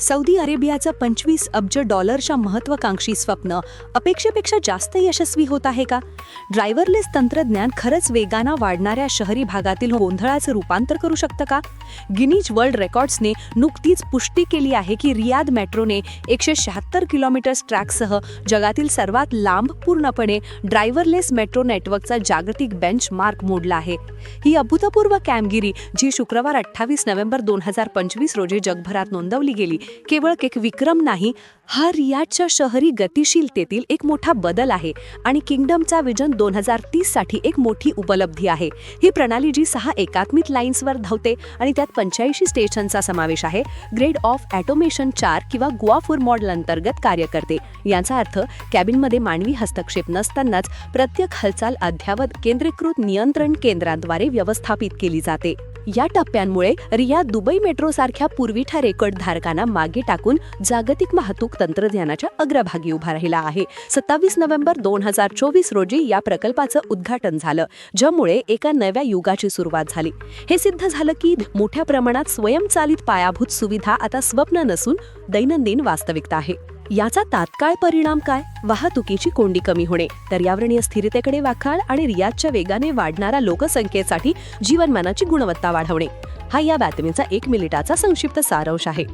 Saudi अरेबियाचं पंचवीस अब्ज डॉलरच्या महत्वाकांक्षी स्वप्न अपेक्षेपेक्षा जास्त यशस्वी होत आहे का? ड्रायव्हरलेस तंत्रज्ञान खरंच वेगानं वाढणाऱ्या शहरी भागातील गोंधळाचं रूपांतर करू शकतं का? गिनीज वर्ल्ड रेकॉर्ड्सने नुकतीच पुष्टी केली आहे की रियाद मेट्रोने एकशे शहात्तर किलोमीटर्स ट्रॅकसह जगातील सर्वात लांब पूर्णपणे ड्रायव्हरलेस मेट्रो नेटवर्कचा जागतिक बेंच मार्क मोडला आहे. ही अभूतपूर्व कामगिरी जी शुक्रवार अठ्ठावीस नोव्हेंबर दोन हजार पंचवीस रोजी जगभरात नोंदवली गेली केवळ एक विक्रम नाही हा रियाडच्या शहरी गतिशीलतेतील एक मोठा बदल आहे आणि किंगडमचा विजन दोन हजार तीससाठी एक मोठी उपलब्धी आहे. ही प्रणाली जी सहा एकात्मिक लाईन्सवर धावते आणि त्यात पंच्याऐंशी स्टेशनचा समावेश आहे ग्रेड ऑफ ॲटोमेशन चार किंवा गुआ फोर मॉडेल अंतर्गत कार्य करते. याचा अर्थ कॅबिनमध्ये मानवी हस्तक्षेप नसतानाच प्रत्येक हालचाल अद्यावत केंद्रीकृत नियंत्रण केंद्रांद्वारे व्यवस्थापित केली जाते. या टप्प्यांमुळे रिया दुबई मेट्रो सारख्या पूर्वीठा रेकॉर्ड धारकांना मागे टाकून जागतिक वाहतूक तंत्रज्ञानाच्या अग्रभागी उभा राहिला आहे. सत्तावीस नोव्हेंबर दोन हजार चोवीस रोजी या प्रकल्पाचं उद्घाटन झालं ज्यामुळे एका नव्या युगाची सुरुवात झाली. हे सिद्ध झालं की मोठ्या प्रमाणात स्वयंचालित पायाभूत सुविधा आता स्वप्न नसून दैनंदिन वास्तविकता आहे. याचा तात्काळ परिणाम काय? वाहतुकीची कोंडी कमी होणे. पर्यावरणीय स्थिरतेकडे वाखाळ आणि रियादच्या वेगाने वाढणाऱ्या लोकसंख्येसाठी जीवनमानाची गुणवत्ता वाढवणे. हा या बातमीचा एक मिनिटाचा संक्षिप्त सारांश आहे.